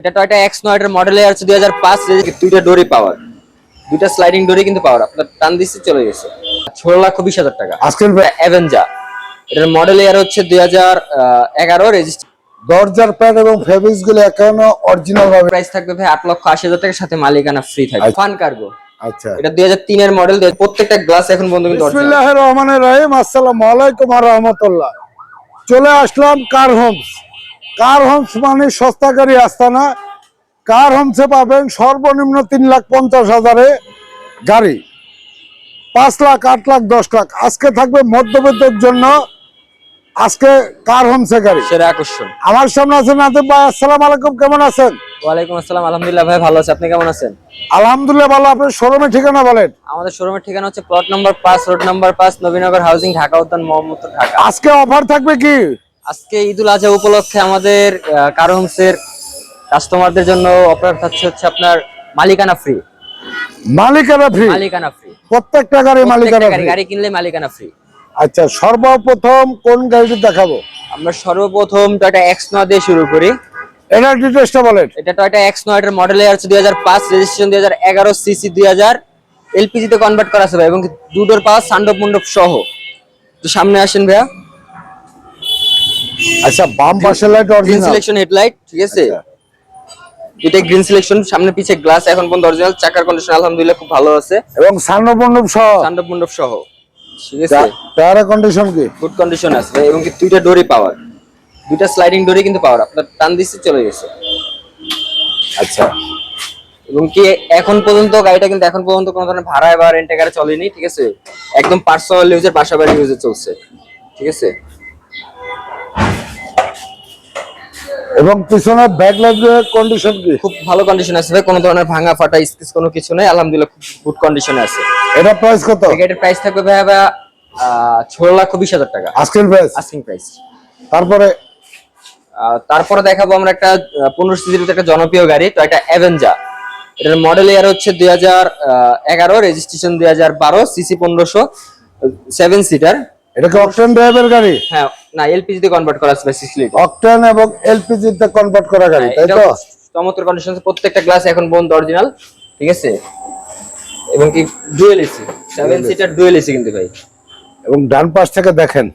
এটা Toyota x নয় এটার মডেল আছে দুই হাজার পাঁচ দুইটা ডোরি পাওয়ার দুইটা স্লাইডিং ডোরি কিন্তু পাওয়ার আপনার টান দিচ্ছে চলে গেছে। ষোলো লাখ বিশ হাজার টাকা। আজকের অ্যাভেঞ্জা এটার মডেল ইয়ার হচ্ছে দুই হাজার এগারো রেজিস্টার দরজার প্যাড এবং ফেব্রিক্সগুলো এখনও অরিজিনাল ভাবে প্রাইস থাকবে ভাই আট লক্ষ আশি হাজার টাকার সাথে মালিকানা ফ্রি থাকবে। আচ্ছা। ফান কার্গো আচ্ছা। এটা দুই হাজার তিনের মডেল প্রত্যেকটা গ্লাস এখন বন্ধু কিন্তু রহমানির রহিম আসসালামু আলাইকুম ওয়া রাহমাতুল্লাহ। চলে আসলাম কার হোমস কার হোমস মানে সস্তাকারী আস্তানা? কার হোমসে পাবেন সর্বনিম্ন তিন লাখ পঞ্চাশ হাজারে গাড়ি। পাঁচ লাখ আট লাখ দশ লাখ। আজকে থাকবে মধ্যবিত্তের জন্য আজকে কার হোমসে গাড়ি? সেরা আকর্ষণ। আমার সামনে আছেন নাদিম ভাই আসসালাম আলাইকুম কেমন আছেন? ওয়ালাইকুম আসসালাম আলহামদুলিল্লাহ ভাই ভালো আছে। আপনি কেমন আছেন? আলহামদুলিল্লাহ ভালো। আপনার শোরুমের ঠিকানা বলেন। আমাদের শোরুমের ঠিকানা হচ্ছে প্লট নম্বর পাঁচ রোড নাম্বার পাঁচ নবীনগর হাউজিং ঢাকা উদ্যান মোহাম্মদপুর ঢাকা। আজকে অফার থাকবে কি? আজকে ঈদুল আজহা উপলক্ষে আমাদের কারও হোমসের কাস্টমারদের জন্য অফার থাকছে হচ্ছে আপনার মালিকানা ফ্রি মালিকানা ফ্রি মালিকানা ফ্রি প্রত্যেকটা গাড়ি মালিকানা free। গাড়ি কিনলে মালিকানা ফ্রি আচ্ছা সর্বপ্রথম কোন গাড়িটি দেখাবো? আমরা সর্বপ্রথম টয়টা এক্স নয় দিয়ে শুরু করি। এটার ডিটেলসটা বলেন। এটা টয়টা এক্স নয় এটার মডেল দুই হাজার পাঁচ রেজিস্ট্রেশন দুই হাজার এগারো সিসি দুই হাজার। এলপিজি তে কনভার্ট করা আছে ভাই এবং দুটোর পাওয়া সান্ডপ মণ্ডপ সহ। তো সামনে আসেন ভাইয়া। আচ্ছা বাম পাশের light green original selection headlight ঠিক আছে। এটা গ্রিন সিলেকশন সামনে পিছে গ্লাস এখন পর্যন্ত অরিজিনাল চাকার কন্ডিশন আলহামদুলিল্লাহ খুব ভালো আছে। এবং সান্নব সহ। সান্ডপ সহ ঠিক আছে? টায়ারের কন্ডিশন কি? গুড কন্ডিশন আছে এবং কি দুইটা ডোরি পাওয়ার দুইটা স্লাইডিং ডোরি কিন্তু পাওয়ার আপনার টান দিচ্ছে চলে গেছে। আচ্ছা। এবং কি এখন পর্যন্ত গাড়িটা কিন্তু এখন পর্যন্ত কোনো ধরনের ভাড়ায় বা রেন্টে গাড়ি চলেনি ঠিক আছে? একদম পার্সোনাল ইউজের বাসা বাড়ি ইউজে চলছে ঠিক আছে? এবং পিছনে ব্যাক লাইটের কন্ডিশন কি? খুব ভালো কন্ডিশন আছে ভাই কোনো ধরনের ভাঙা ফাটা স্কেচ কোনো কিছু নেই আলহামদুলিল্লাহ খুব গুড কন্ডিশনে আছে। এটা প্রাইস কত? গাড়ির প্রাইস থাকবে ভাই ভাই ষোলো লাখ বিশ হাজার টাকা। আজকের প্রাইস আস্কিং প্রাইস তারপরে? তারপরে দেখাবো আমরা একটা পনেরো সিজির একটা জনপ্রিয় গাড়ি তো একটা অ্যাভেঞ্জা এটার মডেল ইয়ার হচ্ছে দুই হাজার এগারো রেজিস্ট্রেশন দুই হাজার বারো সিসি পনেরোশো সেভেন সিটার এটা কি অকটেন ড্রাইভের গাড়ি? হ্যাঁ না এলপিজি তে কনভার্ট করা আছে লিটার অকটেন এবং এলপিজি তে কনভার্ট করা গাড়ি তাই তো? চমৎকার কন্ডিশন প্রত্যেকটা গ্লাস এখন বন্ধ অরিজিনাল ঠিক আছে? এবং কি dual AC seven seater dual AC কিন্তু ভাই। এবং ডান পাশ থেকে দেখেন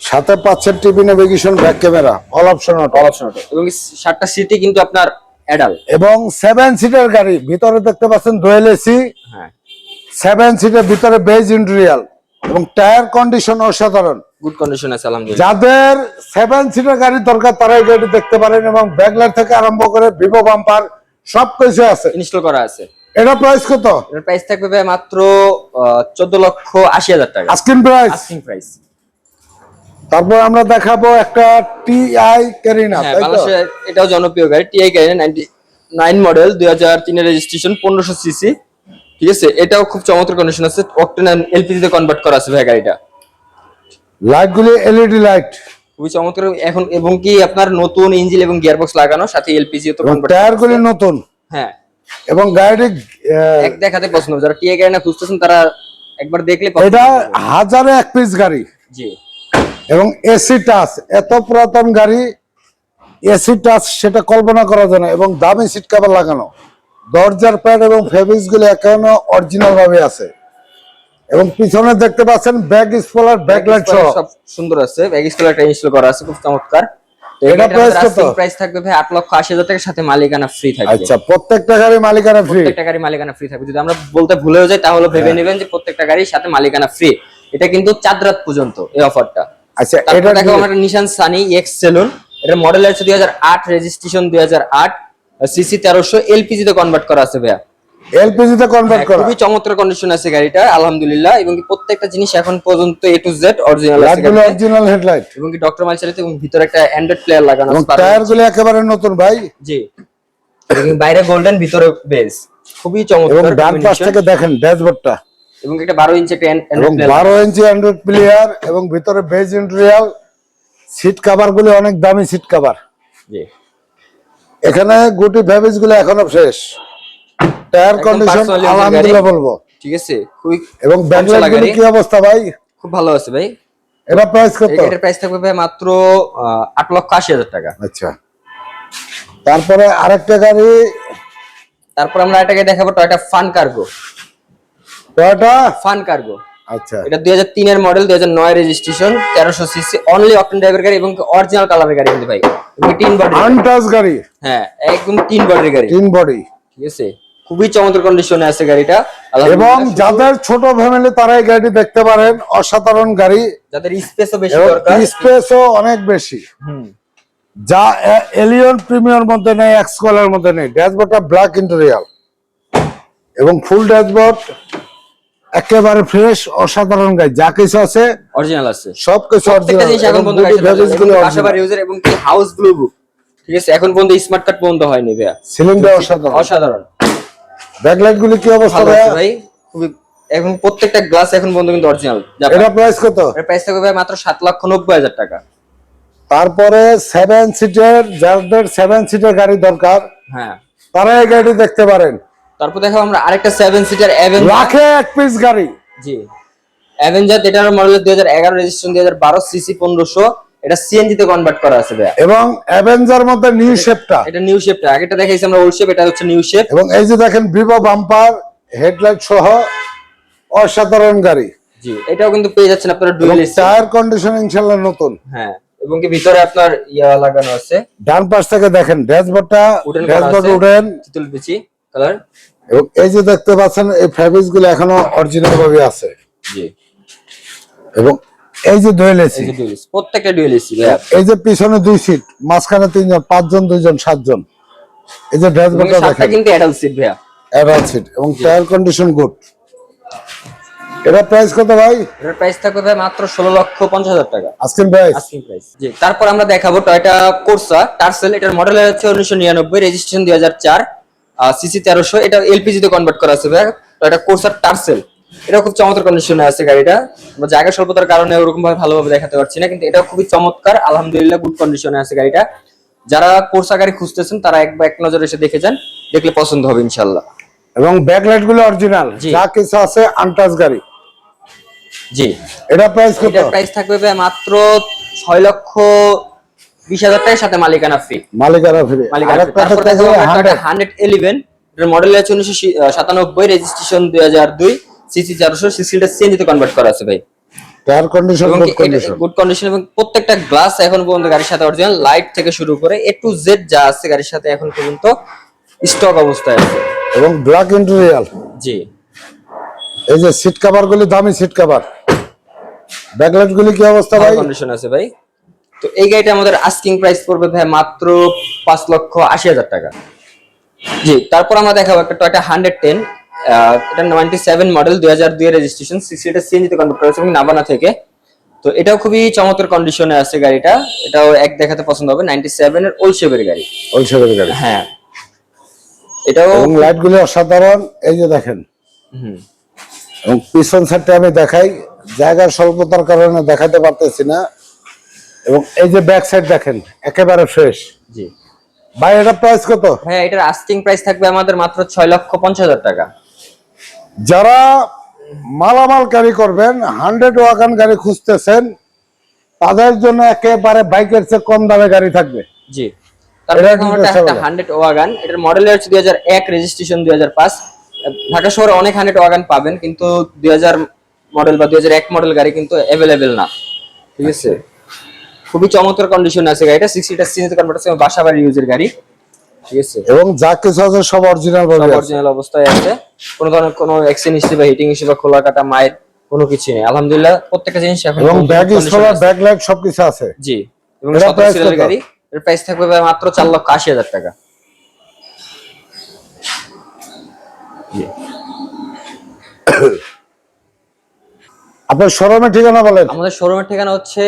সাথে পাচ্ছেন TV navigation back camera all option auto all option এবং সাতটা সিটি কিন্তু আপনার অ্যাডাল এবং সেভেন সিটার গাড়ি ভিতরে দেখতে পাচ্ছেন দোয়েল এসি হ্যাঁ। সেভেন সিটের ভিতরে বেজ ইন্টেরিয়াল এবং টায়ার কন্ডিশন অসাধারণ। গুড কন্ডিশন আছে আলহামদুলিল্লাহ। যাদের সেভেন সিটার গাড়ি দরকার তারা এই গাড়ি দেখতে পারেন এবং ব্যাগলার থেকে আরম্ভ করে ভিভো বাম্পার সব কিছু আছে। ইনস্টল করা আছে। এটা প্রাইস কত? প্রাইস থাকবে ভাই মাত্র চোদ্দ লক্ষ আশি হাজার টাকা। আস্কিন প্রাইস আস্কিং প্রাইস তারপর আমরা দেখাবো একটা টিআই ক্যারিনা হ্যাঁ এটাও জনপ্রিয় গাড়ি টিআই নাইনটি নাইন মডেল দুই হাজার তিনের রেজিস্ট্রেশন পনেরোশো সিসি ঠিক আছে? এটাও খুব চমৎকার কন্ডিশন আছে। অক্টেন এলপিজি তে কনভার্ট করা আছে ভাই গাড়িটা। লাইটগুলি এলইডি লাইট খুবই চমৎকার। এখন এবং কি আপনার নতুন ইঞ্জিন এবং গিয়ারবক্স লাগানো সাথে এলপিজি তো টায়ারগুলি নতুন। হ্যাঁ। এবং গাড়িটি এক দেখাতে পছন্দ। যারা টিআই গাড়ি না খুঁজতেছেন তারা একবার দেখলে এটা হাজারে এক পিস গাড়ি। জি। এবং এসি টাচ এত পুরাতন গাড়ি এসি টাচ সেটা কল্পনা করা যায় না। এবং দামি সিট কভার লাগানো। দরজার প্যাড এবং ফেব্রিক্সগুলো এখনও অরিজিনাল ভাবে আছে। এবং পিছনে দেখতে পাচ্ছেন ব্যাগ স্পলার ব্যাকলাইট সহ। সব সুন্দর আছে। ব্যাগ স্কুলারটা ইনস্টল করা আছে খুব চমৎকার। এটা price কত? প্রাইস থাকবে ভাই আট লক্ষ আশি হাজার টাকার সাথে মালিকানা ফ্রি থাকবে। আচ্ছা প্রত্যেকটা গাড়ি মালিকানা ফ্রি প্রত্যেকটা গাড়ি মালিকানা ফ্রি থাকবে। যদি আমরা বলতে ভুলেও যাই তাহলে ভেবে হ্যাঁ। নেবেন যে প্রত্যেকটা গাড়ির সাথে মালিকানা ফ্রি এটা কিন্তু চাঁদ রাত পর্যন্ত এই অফারটা আচ্ছা এটা দেখো আমাদের নিশান সানি এক্স সেলুন এটা মডেল আছে দুই হাজার আট রেজিস্ট্রেশন দুই হাজার আট সিসি তেরোশো এলপিজি তে কনভার্ট করা আছে ভাইয়া। এলপিজি তে কনভার্ট হ্যাঁ, করা। খুবই চমৎকার কন্ডিশন আছে গাড়িটা আলহামদুলিল্লাহ। এবং প্রত্যেকটা জিনিস এখন পর্যন্ত এ টু জেড অরিজিনাল আছে লাইটগুলো অরিজিনাল হেডলাইট এবং কি ডক্টর মাইল চালিত এবং ভিতরে একটা অ্যান্ড্রয়েড প্লেয়ার লাগানো এবং আছে। টায়ারগুলো একেবারে নতুন ভাই। জি। এবং বাইরে গোল্ডেন ভিতরে বেজ খুবই এবং চমৎকার ডান পাশ থেকে দেখেন ড্যাশবোর্ডটা এবং একটা বারো ইঞ্চি একটা এবং অ্যান্ড্রয়েড প্লেয়ার বারো ইঞ্চি অ্যান্ড্রয়েড প্লেয়ার এবং ভিতরে বেজ ইন্টেরিয়াল সিট কাভারগুলো অনেক দামি সিট কাভার জি। এখানে গুটি ফেব্রিক্সগুলো এখনও ফ্রেশ টায়ার কন্ডিশন এর আলহামদুলিল্লাহ বলব। ঠিক আছে? খুবই এবং কম ব্যাকলাইটগুলো কি অবস্থা ভাই? খুব ভালো আছে ভাই। এটা প্রাইস কত? এটার প্রাইস থাকবে ভাই মাত্র আহ, আট লক্ষ আশি হাজার টাকা। আচ্ছা। তারপরে আরেকটা গাড়ি। তারপর আমরা এটাকে দেখাবো Toyota fun cargo Toyota fun cargo আচ্ছা। এটা দুই হাজার তিনের মডেল দুই হাজার নয় রেজিস্ট্রেশন তেরোশো সিসি অনলি অপটেন ড্রাইভার গাড়ি এবং অরিজিনাল কালারের গাড়ি কিন্তু ভাই। তিন বডি আনটাচ গাড়ি। হ্যাঁ একদম তিন বডির গাড়ি। তিন বডি ঠিক আছে? খুবই চমৎকার কন্ডিশনে আছে গাড়িটা। এবং যাদের ছোট ফ্যামিলি তারা এই গাড়ি দেখতে পারেন। অসাধারণ গাড়ি। যাদের স্পেসও বেশি দরকার। স্পেসও অনেক বেশি। যা এলিয়ন প্রিমিয়ার মধ্যে নেই এক্স কলার মধ্যে নেই। ড্যাশবোর্ডটা ব্ল্যাক ইন্টেরিয়াল এবং ফুল ড্যাশবোর্ড একেবারে ফ্রেশ অসাধারণ গাড়ি। যা কিছু আছে অরিজিনাল আছে। সবকিছু প্রত্যেকটা জিনিস এখন ইউজার এবং কি? হাউস ব্লু বুক ঠিক আছে? এখন পর্যন্ত স্মার্ট কার্ড পর্যন্ত হয়নি ভাইয়া। সিলিন্ডার অসাধারণ। অসাধারণ। ব্যাকলাইট গুলি কি অবস্থা ভাই। খুবই এখন প্রত্যেকটা গ্লাস এখন পর্যন্ত কিন্তু অরিজিনাল এটা প্রাইস কত? এর প্রাইস থাকবে ভাই মাত্র সাত লক্ষ নব্বই হাজার টাকা। তারপরে সেভেন সিটের যাদের সেভেন সিটের গাড়ি দরকার হ্যাঁ। তারা এই গাড়ি দেখতে পারেন। তারপর দেখো আমরা আরেকটা সেভেন সিটার অ্যাভেঞ্জার লাখে এক পিস গাড়ি। জি। অ্যাভেঞ্জার এটার মডেল দুই হাজার এগারো রেজিস্ট্রেশন দুই হাজার বারো সিসি পনেরোশো এটা সিএনজি তে কনভার্ট করা আছে ভাইয়া। এবং অ্যাভেঞ্জার মধ্যে নিউ শেপটা এটা নিউ শেপটা আগেটা দেখাইছি আমরা ওল্ড শেপ এটা হচ্ছে নিউ শেপ এবং এই যে দেখেন ভিভো বাম্পার হেডলাইট সহ অসাধারণ গাড়ি। জি এটাও কিন্তু পেয়ে যাচ্ছেন আপনারা ডুয়েল এসি টায়ার কন্ডিশন ইনশাল্লাহ নতুন। হ্যাঁ এবং কি ভিতরে আপনার ইয়া লাগানো আছে। ডান পাশ থেকে দেখেন ড্যাশবোর্ডটা ড্যাশবোর্ড আছে। উডেন চিতল কালার এবং এই যে দেখতে পাচ্ছেন এই ফ্যাব্রিক্সগুলো এখনও অরিজিনাল ভাবে আছে। জি। এবং এই যে ডুয়েল এসি প্রত্যেকটা ডুয়েল এসি ভাইয়া। এই যে পিছনে দুই সিট মাঝখানে তিনজন পাঁচজন দুইজন সাতজন। এই যে ড্যাশবোর্ডটা দেখেন। কিন্তু অ্যাডাল্ট সিট ভাইয়া। অ্যাডাল্ট সিট এবং টায়ার কন্ডিশন গুড এটা প্রাইস কত ভাই? এটার প্রাইস থাকবে ভাই মাত্র ষোলো লক্ষ পঞ্চাশ হাজার টাকা। আজকের প্রাইস আস্কিং প্রাইস জি। তারপর আমরা দেখাবো টয়টা কোর্সা টার্সেল এটার মডেল হচ্ছে উনিশশো নিরানব্বই রেজিস্ট্রেশন দুই হাজার চার সিসি তেরোশো। এটা এলপিজি তে কনভার্ট করা আছে ভাই টয়টা কোর্সা টার্সেল এটা খুব চমৎকার কন্ডিশনে আছে গাড়িটা। আমরা জায়গা স্বল্পতার কারণে ওরকম ভাবে ভালোভাবে দেখাতে পারছি না কিন্তু এটা খুবই চমৎকার আলহামদুলিল্লাহ গুড কন্ডিশনে আছে গাড়িটা। যারা কোর্সা গাড়ি খুঁজতেছেন তারা একবার এক নজর এসে দেখে যান দেখলে পছন্দ হবে ইনশাল্লাহ এবং ব্যাকলাইটগুলো অরিজিনাল যা কিছু আছে আনটাচ গাড়ি। জি। এটা প্রাইস কত? এটার প্রাইস থাকবে মাত্র ছয় লক্ষ বিশ হাজার টাকার সাথে মালিকানা ফি মালিকানা ফিরে মালিকানা দেখো হান্ড্রেড হান্ড্রেড মডেল আছে উনিশশো সাতানব্বই রেজিস্ট্রেশন দুই হাজার দুই। সিসি চারশো সিসিটা সিএনজিতে কনভার্ট করা আছে ভাই। Tyre condition good condition good condition এবং প্রত্যেকটা গ্লাস এখন পর্যন্ত গাড়ির সাথে অরিজিনাল লাইট থেকে শুরু করে এ টু জেড যা আছে গাড়ির সাথে এখন পর্যন্ত স্টক অবস্থায় আছে। এবং ব্ল্যাক ইন্টেরিয়াল জি। এই যে সিট কভার গুলি দামি সিট কভার ব্যাকলাইট গুলি কি অবস্থা ভাই? কন্ডিশন আছে ভাই। তো এই গাড়িটা আমাদের আস্কিং প্রাইস পড়বে ভাই মাত্র পাঁচ লক্ষ আশি হাজার টাকা। জি তারপর আমরা দেখাবো একটা টয়টা হান্ড্রেড টেন এটা নাইনটি সেভেন মডেল দুই হাজার দুই রেজিস্ট্রেশন সিক্সটিটা সিএনজিতে কনভার্ট এবং নাবানা থেকে। তো এটাও খুবই চমৎকার কন্ডিশনে আছে গাড়িটা। এটাও এক দেখাতে পছন্দ হবে নাইনটি সেভেন এর ওল্ড শেপের গাড়ি। ওই সেভের গাড়ি। হ্যাঁ। এটাও লাইট গুলি অসাধারণ এই যে দেখেন। হুম। এবং পিছন সাইডটা আমি দেখাই জায়গার স্বল্পতার কারণে দেখাতে পারতেছি না। এবং এই যে ব্যাক সাইড দেখেন একেবারে ফ্রেশ জি। ভাই এটা প্রাইস কত? হ্যাঁ এটার আস্কিং প্রাইস থাকবে আমাদের মাত্র ছয় লক্ষ পঞ্চাশ হাজার টাকা। যারা মালামাল গাড়ি করবেন হান্ড্রেড ওয়াগান গাড়ি খুঁজতেছেন তাদের জন্য একেবারে বাইকের চেয়ে কম দামে গাড়ি থাকবে। জি। হান্ড্রেড ওয়াগান এটার মডেল হচ্ছে দুই হাজার এক রেজিস্ট্রেশন দুই হাজার পাঁচ। ঢাকা শহরে অনেক হান্ড্রেড ওয়াগান পাবেন কিন্তু দুই হাজার মডেল বা দুই হাজার এক মডেল গাড়ি কিন্তু অ্যাভেলেবেল না। ঠিক আছে? খুবই চমৎকার কন্ডিশন আছে গাড়িটা কনভার্ট আছে বাসা বাড়ি ইউজের গাড়ি। ঠিক আছে? এবং যা কিছু আছে সব অরিজিনাল ভাবে অরিজিনাল অবস্থায় আছে। কোনো ধরনের কোনো অ্যাক্সিডেন্ট হিস্ট্রি বা হিটিং হিস্ট্রি বা খোলা কাটা মায়ের কোনো কিছু নেই। আলহামদুলিল্লাহ প্রত্যেকটা জিনিস এখন এবং ব্যাগ স্কলার আছে। ব্যাক লাইট সবকিছু আছে। জি এবং এটার সতেরো সিরিয়াল গাড়ি। এর প্রাইস থাকবে মাত্র চার লক্ষ আশি হাজার টাকা। আপনার শোরুমের ঠিকানা বলেন। আমাদের শোরুমের ঠিকানা হচ্ছে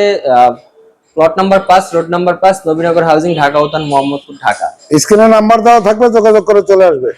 প্লট নাম্বার পাঁচ রোড নাম্বার পাঁচ, নবীনগর হাউজিং ঢাকা, উত্তান, মোহাম্মদপুর, ঢাকা। স্ক্রিনে নাম্বার দেওয়া থাকবে যোগাযোগ করে চলে আসবে।